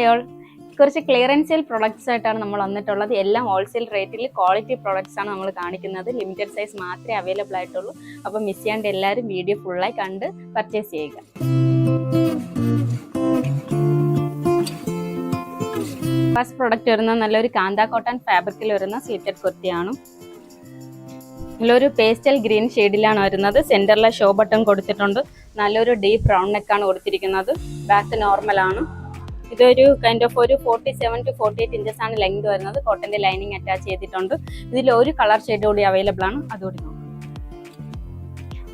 Hi all കുറച്ച് clearance products ആയിട്ടാണ് നമ്മൾ വന്നിട്ടുള്ളത്. എല്ലാം ഹോൾസെയിൽ റേറ്റിൽ ക്വാളിറ്റി പ്രൊഡക്ട്സ് ആണ് നമ്മൾ കാണിക്കുന്നത്. ലിമിറ്റഡ് സൈസ് മാത്രമേ അവൈലബിൾ ആയിട്ടുള്ളൂ. അപ്പോൾ മിസ് ചെയ്യാണ്ട് എല്ലാവരും വീഡിയോ ഫുള്ളായി കണ്ട് പർച്ചേസ് ചെയ്യുക. ഫസ്റ്റ് പ്രൊഡക്റ്റ് വരുന്ന നല്ലൊരു കാന്ത കോട്ടൺ ഫാബ്രിക്കിൽ വരുന്ന സ്ലിറ്റഡ് കുർത്തിയാണ്. നല്ലൊരു പേസ്റ്റൽ ഗ്രീൻ ഷെയ്ഡിലാണ് വരുന്നത്. സെന്ററിലെ ഷോ ബട്ടൺ കൊടുത്തിട്ടുണ്ട്. നല്ലൊരു ഡീപ്പ് ബ്രൗൺ നെക്കാണ് കൊടുത്തിരിക്കുന്നത്. ബാക്ക് നോർമലാണ് ആണ്. ഇതൊരു കൈൻഡ് ഓഫ് ഒരു forty seven to forty eight inches ആണ് ലെങ്ത് വരുന്നത്. കോട്ടന്റെ ലൈനിങ് അറ്റാച്ച് ചെയ്തിട്ടുണ്ട്. ഇതിൽ ഒരു കളർ ഷെയ്ഡ് കൂടി അവൈലബിൾ ആണ്. അതുകൂടി നോക്കാം.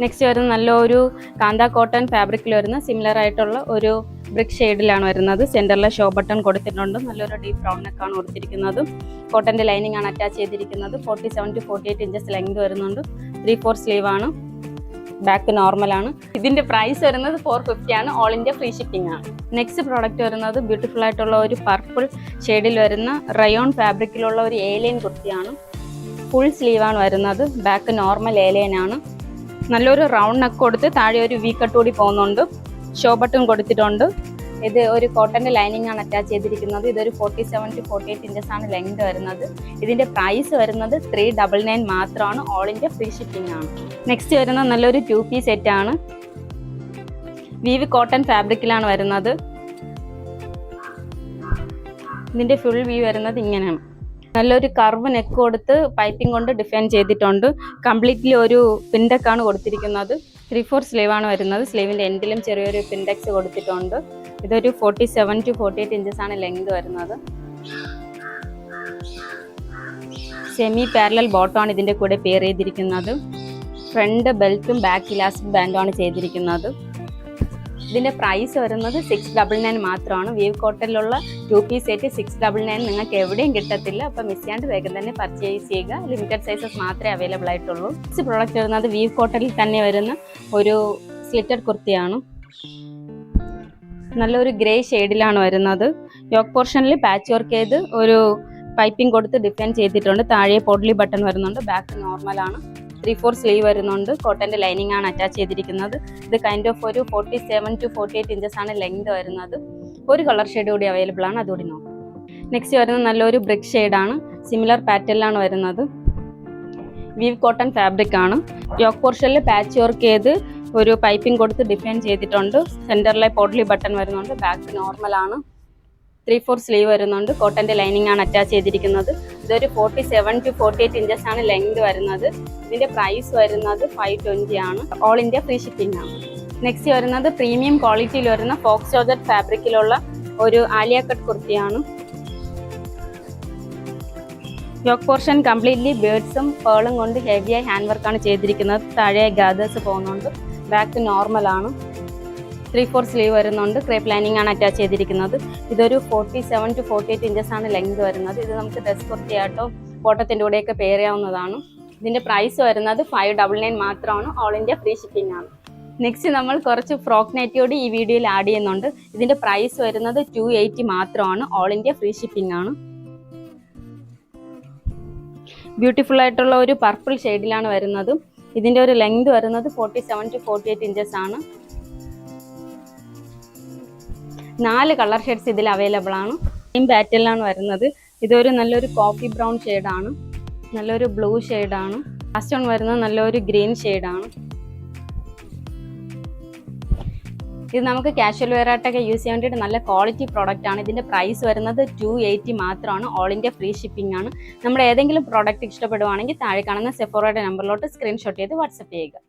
നെക്സ്റ്റ് വരുന്ന നല്ലൊരു കാന്ത കോട്ടൺ ഫാബ്രിക്കിൽ വരുന്ന സിമിലർ ആയിട്ടുള്ള ഒരു ബ്രിക്ക് ഷെയ്ഡിലാണ് വരുന്നത്. സെന്ററിലെ ഷോ ബട്ടൺ കൊടുത്തിട്ടുണ്ട്. നല്ലൊരു ഡീപ്പ് ബ്രൗൺ നെക്കാണ് കൊടുത്തിരിക്കുന്നത്. കോട്ടന്റെ ലൈനിങ് ആണ് അറ്റാച്ച് ചെയ്തിരിക്കുന്നത്. Forty seven to forty eight inches length വരുന്നുണ്ട്. ത്രീ ഫോർ സ്ലീവ് ആണ്. ബാക്ക് നോർമൽ ആണ്. ഇതിന്റെ പ്രൈസ് വരുന്നത് ഫോർ ഫിഫ്റ്റി ആണ്. ഓൾ ഇന്ത്യ ഫ്രീ ഷിപ്പിംഗ് ആണ്. നെക്സ്റ്റ് പ്രോഡക്റ്റ് വരുന്നത് ബ്യൂട്ടിഫുൾ ആയിട്ടുള്ള ഒരു പർപ്പിൾ ഷെയ്ഡിൽ വരുന്ന റയോൺ ഫാബ്രിക്കിലുള്ള ഒരു ഏലിയൻ കുർത്തിയാണ്. ഫുൾ ആണ് വരുന്നത്. ബാക്ക് നോർമൽ ഏലിയൻ ആണ്. നല്ലൊരു റൗണ്ട് നെക്ക് കൊടുത്ത് താഴെ ഒരു വി കട്ട് കൂടി പോകുന്നുണ്ട്. ഷോ ബട്ടൺ കൊടുത്തിട്ടുണ്ട്. ഇത് ഒരു കോട്ടന്റെ ലൈനിങ് ആണ് അറ്റാച്ച് ചെയ്തിരിക്കുന്നത്. ഇതൊരു forty seven to forty eight inches ആണ് ലെങ്ത് വരുന്നത്. ഇതിന്റെ പ്രൈസ് വരുന്നത് ത്രീ ഡബിൾ നയൻ മാത്രമാണ്. ഓൾ ഇന്ത്യ ഫ്രീ ഷിപ്പിംഗ് ആണ്. നെക്സ്റ്റ് വരുന്ന നല്ലൊരു ടു പീസ് സെറ്റ് ആണ്. വീവ് കോട്ടൺ ഫാബ്രിക്കിലാണ് വരുന്നത്. ഇതിന്റെ ഫുൾ വ്യൂ വരുന്നത് ഇങ്ങനെയാണ്. നല്ലൊരു കർവ് നെക്ക് കൊടുത്ത് പൈപ്പിംഗ് കൊണ്ട് ഡിഫൈൻ ചെയ്തിട്ടുണ്ട്. കംപ്ലീറ്റ്ലി ഒരു പിൻഡക്കാണ് കൊടുത്തിരിക്കുന്നത്. ത്രീ ഫോർ സ്ലീവ് ആണ് വരുന്നത്. സ്ലീവിന്റെ എൻഡിലും ചെറിയൊരു പിൻഡെക്സ് കൊടുത്തിട്ടുണ്ട്. ഇതൊരു forty seven to forty eight inches ആണ് ലെങ്ത് വരുന്നത്. സെമി പാരലൽ ബോട്ടാണ് ഇതിന്റെ കൂടെ പെയർ ചെയ്തിരിക്കുന്നത്. ഫ്രണ്ട് ബെൽറ്റും ബാക്ക് ഇലാസ്റ്റിക് ബാൻഡും ആണ് ചെയ്തിരിക്കുന്നത്. ഇതിന്റെ പ്രൈസ് വരുന്നത് സിക്സ് ഡബിൾ നയൻ മാത്രമാണ്. Weave കോട്ടനിലുള്ള two piece set six double nine നിങ്ങൾക്ക് എവിടെയും കിട്ടത്തില്ല. അപ്പോൾ മിസ് ചെയ്യാണ്ട് വേഗം തന്നെ പർച്ചേസ് ചെയ്യുക. ലിമിറ്റഡ് സൈസസ് മാത്രമേ അവൈലബിൾ ആയിട്ടുള്ളൂ. നെക്സ്റ്റ് പ്രോഡക്റ്റ് വരുന്നത് വീവ് കോട്ടണിൽ തന്നെ വരുന്ന ഒരു സ്ലിറ്റഡ് കുർത്തിയാണ്. നല്ലൊരു ഗ്രേ ഷെയ്ഡിലാണ് വരുന്നത്. യോക്ക് പോർഷനിൽ പാച്ച് വർക്ക് ചെയ്ത് ഒരു പൈപ്പിംഗ് കൊടുത്ത് ഡിഫൈൻ ചെയ്തിട്ടുണ്ട്. താഴെ പൊഡ്ലി ബട്ടൺ വരുന്നുണ്ട്. ബാക്ക് നോർമൽ ആണ്. ത്രീ ഫോർ സ്ലീവ് വരുന്നുണ്ട്. കോട്ടന്റെ ലൈനിങ് ആണ് അറ്റാച്ച് ചെയ്തിരിക്കുന്നത്. ഇത് കൈൻഡ് ഓഫ് ഒരു forty seven to forty eight inches ആണ് ലെങ്ത് വരുന്നത്. ഒരു കളർ ഷെയ്ഡ് കൂടി അവൈലബിൾ ആണ്. അതുകൂടി നോക്കാം. നെക്സ്റ്റ് വരുന്നത് നല്ലൊരു ബ്രിക്ക് ഷെയ്ഡാണ് സിമിലർ പാറ്റേണിലാണ് വരുന്നത്. വീവ് കോട്ടൺ ഫാബ്രിക് ആണ്. യോക്ക് പോർഷനിൽ പാച്ച് വർക്ക് ചെയ്ത് ഒരു പൈപ്പിംഗ് കൊടുത്ത് ഡിഫൈൻ ചെയ്തിട്ടുണ്ട്. സെന്ററിലെ പോട്ട്ലി ബട്ടൺ വരുന്നുണ്ട്. ബാക്ക് നോർമൽ ആണ്. ത്രീ ഫോർ സ്ലീവ് വരുന്നുണ്ട്. കോട്ടന്റെ ലൈനിങ് ആണ് അറ്റാച്ച് ചെയ്തിരിക്കുന്നത്. ഇതൊരു forty seven to forty eight inches ആണ് ലെങ്ത് വരുന്നത്. ഇതിന്റെ പ്രൈസ് വരുന്നത് ഫൈവ് ട്വന്റി ആണ്. ഓൾ ഇന്ത്യ ഫ്രീ ഷിപ്പിംഗ് ആണ്. നെക്സ്റ്റ് വരുന്നത് പ്രീമിയം ക്വാളിറ്റിയിൽ വരുന്ന ഫോക്സ് ജോർജറ്റ് ഫാബ്രിക്കിലുള്ള ഒരു ആലിയ കട്ട് കുർത്തിയാണ്. യോക്ക് പോർഷൻ കംപ്ലീറ്റ്ലി ബേഡ്സും പേളും കൊണ്ട് ഹെവിയായി ഹാൻഡ് വർക്കാണ് ചെയ്തിരിക്കുന്നത്. താഴെ ഗാദേഴ്സ് പോകുന്നുണ്ട്. ബാക്ക് നോർമൽ ആണ്. ത്രീ ഫോർ സ്ലീവ് വരുന്നുണ്ട്. ക്രേപ്പ് ലൈനിങ് ആണ് അറ്റാച്ച് ചെയ്തിരിക്കുന്നത്. ഇതൊരു forty seven to forty eight inches ആണ് ലെങ്ത് വരുന്നത്. ഇത് നമുക്ക് ഡ്രസ് കുർത്തിയായിട്ടോ ഫോട്ടത്തിന്റെ കൂടെയൊക്കെ പേരാവുന്നതാണ് ഇതിന്റെ പ്രൈസ് വരുന്നത് ഫൈവ് ഡബിൾ നയൻ മാത്രമാണ്. ഓൾ ഇന്ത്യ ഫ്രീ ഷിപ്പിംഗ് ആണ്. നെക്സ്റ്റ് നമ്മൾ കുറച്ച് ഫ്രോക്ക് നെറ്റിയോട് ഈ വീഡിയോയിൽ ആഡ് ചെയ്യുന്നുണ്ട്. ഇതിന്റെ പ്രൈസ് വരുന്നത് ടു എയ്റ്റി മാത്രമാണ്. ഓൾ ഇന്ത്യ ഫ്രീ ഷിപ്പിംഗ് ആണ്. ബ്യൂട്ടിഫുൾ ആയിട്ടുള്ള ഒരു പർപ്പിൾ ഷെയ്ഡിലാണ് വരുന്നത്. ഇതിന്റെ ഒരു ലെങ്ത് വരുന്നത് forty seven to forty eight inches ആണ്. നാല് കളർ ഷെയ്ഡ്സ് ഇതിൽ അവൈലബിൾ ആണ്. സെയിം പാറ്റേണിലാണ് വരുന്നത്. ഇതൊരു നല്ലൊരു കോഫി ബ്രൗൺ ഷെയ്ഡാണ് നല്ലൊരു ബ്ലൂ ഷെയ്ഡാണ് ലാസ്റ്റ് വൺ വരുന്നത് നല്ലൊരു ഗ്രീൻ ഷെയ്ഡാണ് ഇത് നമുക്ക് കാഷ്വൽ വെയർ ആയിട്ടൊക്കെ യൂസ് ചെയ്യാൻ വേണ്ടിയിട്ട് നല്ല ക്വാളിറ്റി പ്രോഡക്റ്റ് ആണ്. ഇതിന്റെ പ്രൈസ് വരുന്നത് ടു എയ്റ്റി മാത്രമാണ്. ഓൾ ഇന്ത്യ ഫ്രീ ഷിപ്പിംഗ് ആണ്. നമ്മുടെ ഏതെങ്കിലും പ്രോഡക്റ്റ് ഇഷ്ടപ്പെടുവാണെങ്കിൽ താഴെ കാണുന്ന സെഫോറയുടെ നമ്പറിലോട്ട് സ്ക്രീൻഷോട്ട് ചെയ്ത് വാട്സപ്പ് ചെയ്യുക.